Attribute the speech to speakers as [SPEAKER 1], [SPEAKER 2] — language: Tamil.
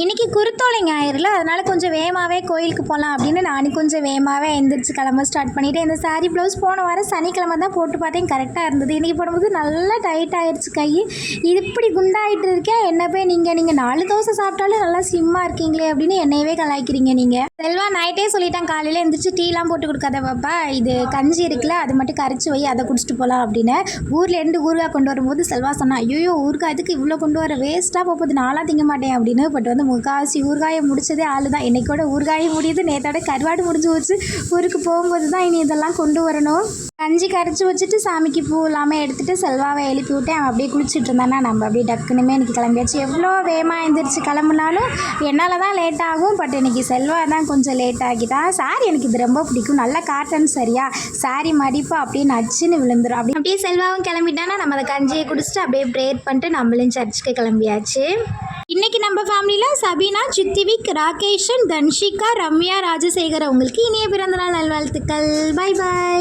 [SPEAKER 1] இன்னைக்கு குருத்தோலை ஞாயிறுல அதனால கொஞ்சம் வேகமாகவே கோயிலுக்கு போகலாம் அப்படின்னு நானும் கொஞ்சம் வேகமாகவே எழுந்திரிச்சு கிளம்ப ஸ்டார்ட் பண்ணிவிட்டு இந்த சாரீ ப்ளவுஸ் போன வாரம் சனிக்கிழமை தான் போட்டு பார்த்தேன். கரெக்டாக இருந்தது. இன்றைக்கி போடும்போது நல்லா டைட் ஆயிடுச்சு கை. இது இப்படி குண்டாயிட்டு இருக்கேன் என்ன போய் நீங்கள் நீங்கள் நாலு தோசை சாப்பிட்டாலும் நல்லா ஸ்லிம்மாக இருக்கீங்களே அப்படின்னு என்னையவே கலாய்க்கிறீங்க நீங்கள் செல்வா நைட்டே சொல்லிட்டேன். காலையில் எழுந்திரிச்சு டீலாம் போட்டு கொடுக்காத பாப்பா. இது கஞ்சி இருக்குல்ல அது மட்டும் கரைச்சி வை அதை குடிச்சிட்டு போகலாம் அப்படின்னு ஊரில் ரெண்டு ஊறுகாய் கொண்டு வரும்போது செல்வா சொன்னான் ஐயோ ஊறுகாய் அதுக்கு இவ்வளோ கொண்டு வர வேஸ்ட்டாக போகுது. நான்லாம் திங்க மாட்டேன் அப்படின்னு பட் வந்து முக்காவாசி ஊறுகாயை முடிச்சதே ஆளு தான் இன்றைக்கோட ஊறுகாயை முடியுது. நேற்றோட கருவாடு முடிஞ்சு வச்சு ஊருக்கு போகும்போது தான் இனி இதெல்லாம் கொண்டு வரணும். கஞ்சி கரைச்சி வச்சுட்டு சாமிக்கு பூ இல்லாமல் எடுத்துகிட்டு செல்வாவை எழுப்பி விட்டு அவன் அப்படியே குளிச்சுட்டு இருந்தானா? நம்ம அப்படியே டக்குனுமே இன்றைக்கி கிளம்பியாச்சு. எவ்வளோ வேகமாக எழுந்திரிச்சு கிளம்புனாலும் என்னால் தான் லேட் ஆகும். பட் இன்றைக்கி செல்வா தான் கொஞ்சம் லேட் ஆகிட்டா. சாரி எனக்கு இது ரொம்ப பிடிக்கும். நல்ல காட்டன் சரியா. சாரி மடிப்பு அப்படியே நச்சுன்னு விழுந்துடும் அப்படி அப்படியே செல்வாவும் கிளம்பிட்டானா? நம்ம அதை கஞ்சியை குடிச்சிட்டு அப்படியே ப்ரேயர் பண்ணிட்டு நம்மளும் சர்ச்சுக்கு கிளம்பியாச்சு. இன்னைக்கு நம்ம ஃபேமிலியில் சபீனா சித்திவிக் ராகேஷன் தன்ஷிகா ரம்யா ராஜசேகர் அவங்களுக்கு இனிய பிறந்தநாள் நல்வாழ்த்துக்கள். Bye bye